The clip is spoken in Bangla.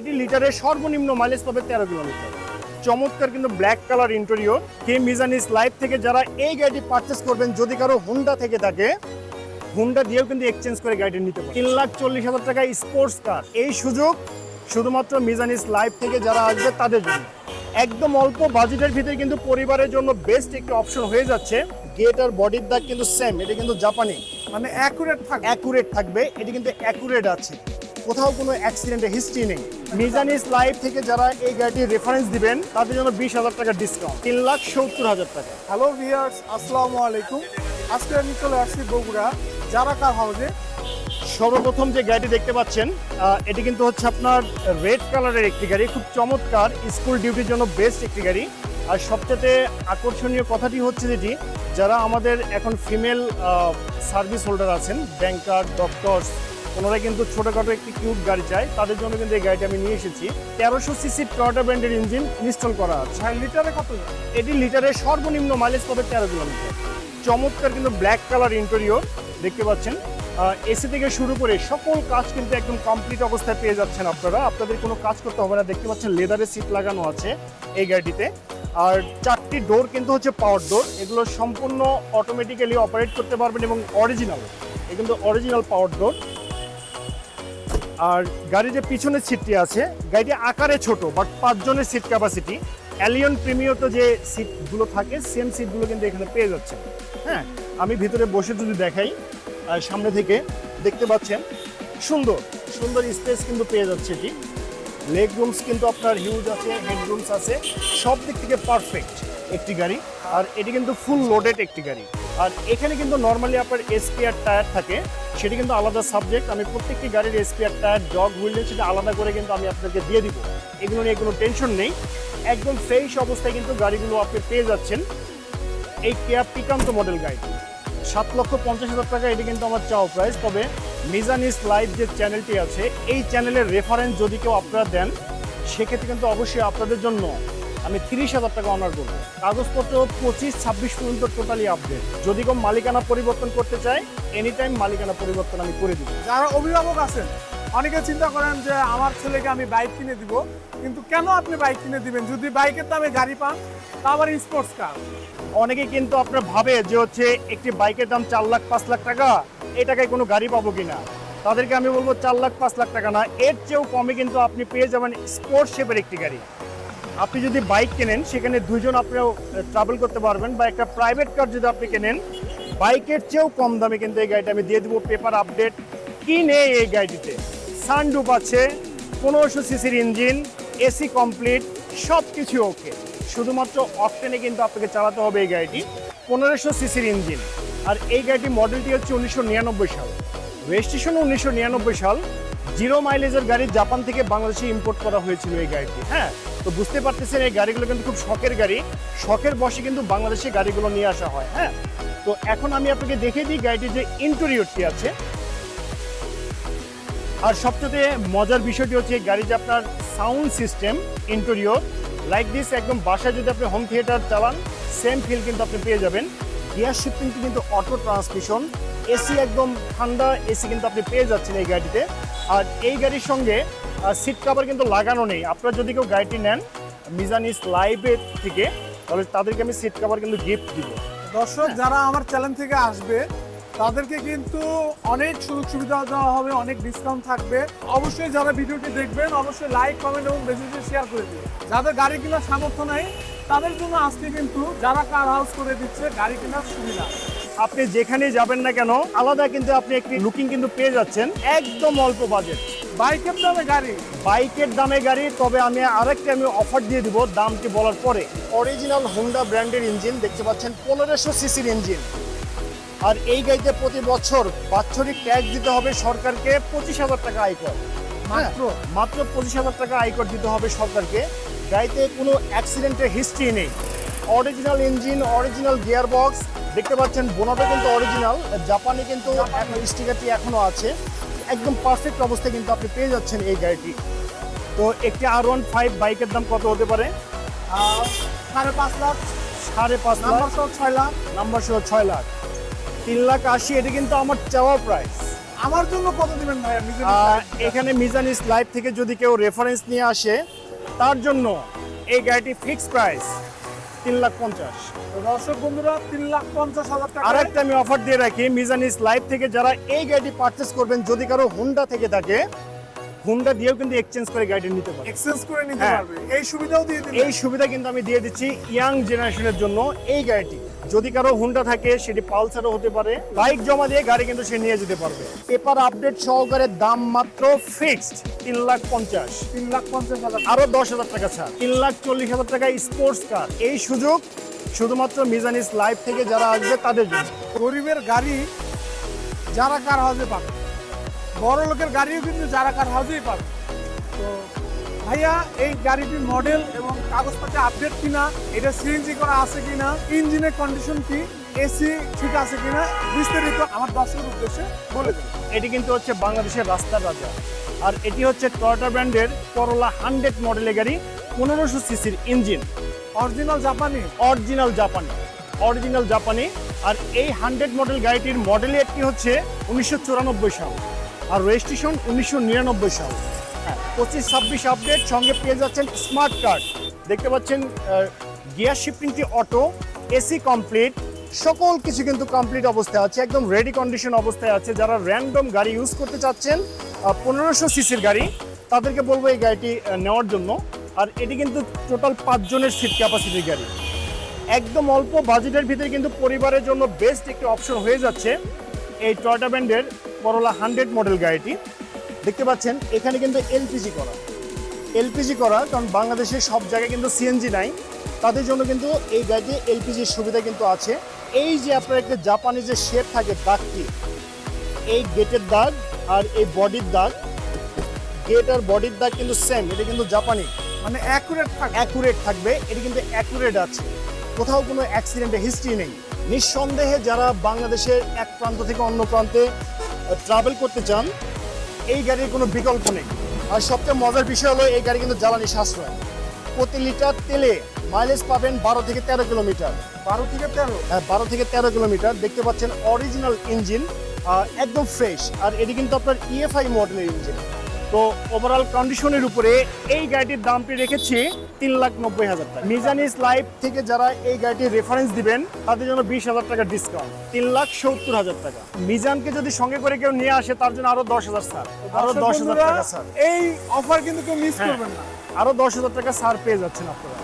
এটি লিটারের সর্বনিম্ন মাইলেজ পাবে তেরো কিলোমিটার। চমৎকার কিন্তু ব্ল্যাক কালার ইন্টেরিয়র কে মিজানিস লাইফ থেকে যারা এই গাড়িটি পারচেস করবেন যদি কারও হুন্ডা থেকে থাকে হুন্ডা দিয়েও কিন্তু এক্সচেঞ্জ করে গাড়িটি নিতে পারে তিন লাখ চল্লিশ হাজার টাকা স্পোর্টস কার এই সুযোগ শুধুমাত্র মিজানিস লাইফ থেকে যারা আসবে তাদের জন্য। একদম অল্প বাজেটের ভিতরে কিন্তু পরিবারের জন্য বেস্ট একটি অপশন হয়ে যাচ্ছে। গেট আর বডির দাগ কিন্তু সেম এটা কিন্তু জাপানি মানে অ্যাকুরেট থাকে অ্যাকুরেট থাকবে এটি কিন্তু অ্যাকুরেট আছে। কোথাও কোনো অ্যাক্সিডেন্টের হিস্ট্রি নেই। মিজানিস লাইফ থেকে যারা এই গাড়িটির রেফারেন্স দিবেন তাদের জন্য বিশ হাজার টাকা ডিসকাউন্ট তিন লাখ সত্তর হাজার টাকা। হ্যালো ভিয়ার্স আসসালামু আলাইকুম। আজকে আমি চলে আসছি বগুড়া যারা কার হাউসে সর্বপ্রথম যে গাড়িটি দেখতে পাচ্ছেন এটি কিন্তু হচ্ছে আপনার রেড কালারের একটি গাড়ি। খুব চমৎকার স্কুল ডিউটির জন্য বেস্ট একটি গাড়ি। আর সবচেয়ে আকর্ষণীয় কথাটি হচ্ছে যেটি যারা আমাদের এখন ফিমেল সার্ভিস হোল্ডার আছেন ব্যাংকার ডক্টরস ওনারা কিন্তু ছোটোখাটো একটি কিউট গাড়ি চায় তাদের জন্য কিন্তু এই গাড়িটা আমি নিয়ে এসেছি। তেরোশো সিসি টয়োটা ব্র্যান্ডের ইঞ্জিন ইনস্টল করা আছে। ভাই লিটারে কত? এটি লিটারের সর্বনিম্ন মাইলেজ পাবে তেরো কিলোমিটার চমৎকার কিন্তু ব্ল্যাক কালার ইন্টেরিয়র দেখতে পাচ্ছেন। এসি থেকে শুরু করে সকল কাজ কিন্তু একদম কমপ্লিট অবস্থায় পেয়ে যাচ্ছেন আপনারা। আপনাদের কোনো কাজ করতে হবে না। দেখতে পাচ্ছেন লেদারের সিট লাগানো আছে এই গাড়িটিতে। আর চারটি ডোর কিন্তু হচ্ছে পাওয়ার ডোর এগুলো সম্পূর্ণ অটোমেটিক্যালি অপারেট করতে পারবেন এবং অরিজিনাল এ কিন্তু অরিজিনাল পাওয়ার ডোর আর গাড়ির যে পিছনের সিটটি আছে, গাড়িটি আকারে ছোট বাট পাঁচজনের সিট ক্যাপাসিটি অ্যালিয়ন প্রিমিয়তো যে সিটগুলো থাকে সেম সিটগুলো কিন্তু এখানে পেয়ে যাচ্ছে হ্যাঁ আমি ভিতরে বসে যদি দেখাই সামনে থেকে দেখতে পাচ্ছেন, সুন্দর সুন্দর স্পেস কিন্তু পেয়ে যাচ্ছে এটি। লেগ রুমস কিন্তু আপনার হিউজ আছে হেড রুমস আছে, সব দিক থেকে পারফেক্ট একটি গাড়ি। আর এটি কিন্তু ফুল লোডেড একটি গাড়ি। আর এখানে কিন্তু নর্মালি আপনার এসপিআর টায়ার থাকে সেটি কিন্তু আলাদা সাবজেক্ট আমি প্রত্যেকটি গাড়ির এসপিআর টায়ার জগ হুইল সেটা আলাদা করে কিন্তু আমি আপনাদেরকে দিয়ে দিব। এগুলো নিয়ে কোনো টেনশন নেই। একদম ফ্রেশ অবস্থায় কিন্তু গাড়িগুলো আপনি পেয়ে যাচ্ছেন। এই কেয়া পিকান্ত মডেল গাড়ি সাত লক্ষ পঞ্চাশ হাজার টাকা, এটি কিন্তু আমার চাও প্রাইস তবে মিজানিস লাইভ যে চ্যানেলটি আছে, এই চ্যানেলের রেফারেন্স যদি কেউ আপনারা দেন, সেক্ষেত্রে কিন্তু অবশ্যই আপনাদের জন্য আমি তিরিশ হাজার টাকা অনার করব। কাগজপত্র পঁচিশ ছাব্বিশ পর্যন্ত টোটালি আপডেট যদি কেউ মালিকানা পরিবর্তন করতে চায় এনি টাইম মালিকানা পরিবর্তন আমি করে দিব। যারা অভিভাবক আছেন অনেকে চিন্তা করেন যে আমার ছেলেকে আমি বাইক কিনে দিব কিন্তু কেন আপনি বাইক কিনে দিবেন? যদি বাইকের দামে গাড়ি পান তা আবার স্পোর্টস কার অনেকে কিন্তু আপনার ভাবে যে হচ্ছে একটি বাইকের দাম চার লাখ পাঁচ লাখ টাকা এই টাকায় কোনো গাড়ি পাবো কিনা? তাদেরকে আমি বলব চার লাখ পাঁচ লাখ টাকা না এর চেয়েও কমে কিন্তু আপনি পেয়ে যাবেন স্পোর্টস শেপের একটি গাড়ি। আপনি যদি বাইক কেনেন, সেখানে দুজন আপনিও ট্রাভেল করতে পারবেন বা একটা প্রাইভেট কার যদি আপনি কেনেন, বাইকের চেয়েও কম দামে কিন্তু এই গাড়িটা আমি দিয়ে দেবো পেপার আপডেট কি নেই এই গাড়িটিতে। সানডুপ আছে, পনেরোশো সিসির ইঞ্জিন এসি কমপ্লিট সব কিছু ওকে শুধুমাত্র অকটেনে কিন্তু আপনাকে চালাতে হবে এই গাড়িটি, পনেরোশো সিসির ইঞ্জিন আর এই গাড়িটি মডেলটি হচ্ছে উনিশশো নিরানব্বই সাল। রেজিস্ট্রেশন উনিশশো নিরানব্বই সাল জিরো মাইলেজের গাড়ি জাপান থেকে বাংলাদেশে ইম্পোর্ট করা হয়েছিল এই গাড়িটি হ্যাঁ? তো বুঝতে পারতেছেন এই গাড়িগুলো কিন্তু খুব শখের গাড়ি। শখের বসে কিন্তু বাংলাদেশে গাড়িগুলো নিয়ে আসা হয় হ্যাঁ? তো এখন আমি আপনাকে দেখিয়ে দিই গাড়িটির যে ইন্টেরিয়রটি আছে। আর সবচেয়ে মজার বিষয়টি হচ্ছে গাড়ি যে আপনার sound system, interior, like this, একদম বাসায় যদি আপনি হোম থিয়েটার চালান, সেম ফিল কিন্তু আপনি পেয়ে যাবেন। গিয়ার শিফটিংটি কিন্তু অটো ট্রান্সমিশন, এসি একদম ঠান্ডা এসি কিন্তু আপনি পেয়ে যাচ্ছেন এই গাড়িতে। আর এই গাড়ির সঙ্গে সিট কাভার কিন্তু লাগানো নেই। আপনারা যদি কেউ গাড়িটি নেন মিজান মিজানিস লাইভের থেকে তাহলে তাদেরকে আমি সিট কাভার কিন্তু গিফট দিব। দর্শক যারা আমার চ্যানেল থেকে আসবে তাদেরকে কিন্তু অনেক সুযোগ সুবিধা দেওয়া হবে অনেক ডিসকাউন্ট থাকবে। অবশ্যই যারা ভিডিওটি দেখবেন অবশ্যই লাইক কমেন্ট এবং বেশি বেশি শেয়ার করে দিবেন। যাদের গাড়ি কেনার সামর্থ্য নাই তাদের জন্য আজকে কিন্তু যারা কার হাউস করে দিচ্ছে গাড়ি কেনার সুবিধা। আপনি যেখানে যাবেন না কেন আলাদা কিন্তু আপনি একটি লুকিং কিন্তু পেয়ে যাচ্ছেন একদম অল্প বাজেট বাইকের দামে গাড়ি। বাইকের দামে গাড়ি তবে আমি আরেকটি আমি অফার দিয়ে দিব দামটি বলার পরে। অরিজিনাল হোন্ডা ব্র্যান্ডের ইঞ্জিন দেখতে পাচ্ছেন পনেরোশো সিসির ইঞ্জিন আর এই গাড়িতে প্রতি বছর বাৎসরিক ট্যাক্স দিতে হবে সরকারকে পঁচিশ হাজার টাকা আয়কর। মাত্র? মাত্র পঁচিশ হাজার টাকা আয়কর দিতে হবে সরকারকে। গাড়িতে কোনো অ্যাক্সিডেন্টের হিস্ট্রি নেই। Original engine original gear box দেখতে পাচ্ছেন বোনাটা কিন্তু অরিজিনাল জাপানি কিন্তু এখন স্টিকারটি এখনও আছে। একদম পারফেক্ট অবস্থায় কিন্তু আপনি পেয়ে যাচ্ছেন এই গাড়িটি। তো একটি আর ওয়ান ফাইভ বাইকের দাম কত হতে পারে? সাড়ে পাঁচ লাখ। সাড়ে পাঁচ লাখ। ছয় লাখ। নাম্বার সহ ছয় লাখ। তিন লাখ আশি এটা কিন্তু আমার চাওয়া প্রাইস আমার জন্য কত দিবেন আহ, এখানে মিজানিস লাইভ থেকে যদি কেউ রেফারেন্স নিয়ে আসে তার জন্য এই গাড়িটি ফিক্সড প্রাইস তিন লাখ পঞ্চাশ। দর্শক বন্ধুরা তিন লাখ পঞ্চাশ হাজার টাকা আর একটা আমি অফার দিয়ে রাখি মিজানিস লাইভ থেকে যারা এই গাড়িটি পারচেস করবেন যদি কারও হুন্ডা থেকে থাকে হুন্ডা দিয়েও কিন্তু এক্সচেঞ্জ করে গাড়িটি নিতে পারে এক্সচেঞ্জ করে নিতে হ্যাঁ। পারবে। এই সুবিধাও দিয়ে দিন এই সুবিধা কিন্তু আমি দিয়ে দিচ্ছি ইয়াং জেনারেশনের জন্য এই গাড়িটি। যদি কারও হুন্ডা থাকে সেটি পালসারও হতে পারে বাইক জমা দিয়ে গাড়ি কিন্তু সে নিয়ে যেতে পারবে। পেপার আপডেট সহকারে দাম মাত্র ফিক্সড তিন লাখ পঞ্চাশ। তিন লাখ পঞ্চাশ হাজার। আরও দশ হাজার টাকা ছাড়। তিন লাখ চল্লিশ হাজার টাকা স্পোর্টস কার এই সুযোগ শুধুমাত্র মিজানিস লাইভ থেকে যারা আসবে তাদের জন্য। গরিবের গাড়ি যারা কার হাউসে পাবে? বড় লোকের গাড়িও কিন্তু যারা কার হাউসেই পাবে। তো ভাইয়া এই গাড়িটির মডেল এবং কাগজপত্র আপডেট কিনা এটা সিএনজি করা আছে কিনা ইঞ্জিনের কন্ডিশন কি এসি ঠিক আছে কিনা বিস্তারিত আমার দর্শকের উদ্দেশ্যে বলে দেন এটি কিন্তু হচ্ছে বাংলাদেশের রাস্তার রাজা। আর এটি হচ্ছে টয়োটা ব্র্যান্ডের করোলা হান্ড্রেড মডেলের গাড়ি পনেরোশো সিসির ইঞ্জিন অরিজিনাল জাপানি অরিজিনাল জাপানি অরিজিনাল জাপানি আর এই হান্ড্রেড মডেল গাড়িটির মডেল একটি হচ্ছে উনিশশো চুরানব্বই সাল। আর রেজিস্ট্রেশন উনিশশো নিরানব্বই সাল। হ্যাঁ পঁচিশ, ছাব্বিশ আপডেট সঙ্গে পেয়ে যাচ্ছেন স্মার্ট কার্ড দেখতে পাচ্ছেন গিয়ার শিফটিংটি অটো এসি কমপ্লিট সকল কিছু কিন্তু কমপ্লিট অবস্থায় আছে, একদম রেডি কন্ডিশন অবস্থায় আছে। যারা র্যান্ডম গাড়ি ইউজ করতে চাচ্ছেন পনেরোশো সিসির গাড়ি, তাদেরকে বলব এই গাড়িটি নেওয়ার জন্য। আর এটি কিন্তু টোটাল পাঁচজনের সিট ক্যাপাসিটির গাড়ি। একদম অল্প বাজেটের ভিতরে কিন্তু পরিবারের জন্য বেস্ট একটি অপশন হয়ে যাচ্ছে এই টয়টা ব্র্যান্ডের করোলা হান্ড্রেড মডেল গাড়িটি। দেখতে পাচ্ছেন এখানে কিন্তু এলপিজি করা। এলপিজি করা কারণ বাংলাদেশের সব জায়গায় কিন্তু সিএনজি নাই। তাদের জন্য কিন্তু এই গাড়িতে এলপিজির সুবিধা কিন্তু আছে। এই যে আপনার একটা জাপানি যে শেপ থাকে দাগটি এই গেটের দাগ আর এই বডির দাগ গেট আর বডির দাগ কিন্তু সেম এটা কিন্তু জাপানি মানে অ্যাকুরেট থাকে অ্যাকুরেট থাকবে এটি কিন্তু অ্যাকুরেট আছে। কোথাও কোনো অ্যাক্সিডেন্টের হিস্ট্রি নেই। নিঃসন্দেহে যারা বাংলাদেশের এক প্রান্ত থেকে অন্য প্রান্তে ট্রাভেল করতে চান এই গাড়ির কোনো বিকল্প নেই। আর সবচেয়ে মজার বিষয় হলো এই গাড়ি কিন্তু জ্বালানি সাশ্রয়। প্রতি লিটার তেলে মাইলেজ পাবেন বারো থেকে তেরো কিলোমিটার। বারো থেকে তেরো? হ্যাঁ বারো থেকে তেরো কিলোমিটার। দেখতে পাচ্ছেন অরিজিনাল ইঞ্জিন একদম ফ্রেশ আর এটি কিন্তু আপনার ইএফআই মডেলের ইঞ্জিন তো ওভারঅল কন্ডিশনের উপরে এই গাড়িটির দামটি রেখেছি তিন লাখ নব্বই হাজার টাকা। মিজানিস লাইফ থেকে যারা এই গাড়িটির রেফারেন্স দিবেন তাদের জন্য বিশ হাজার টাকা ডিসকাউন্ট তিন লাখ সত্তর হাজার টাকা। মিজানকে যদি সঙ্গে করে কেউ নিয়ে আসে তার জন্য আরও দশ হাজার স্যার আরও দশ হাজার টাকা স্যার এই অফার কিন্তু কেউ মিস হ্যাঁ। করবেন না। আরও দশ হাজার টাকা স্যার পেয়ে যাচ্ছেন আপনারা।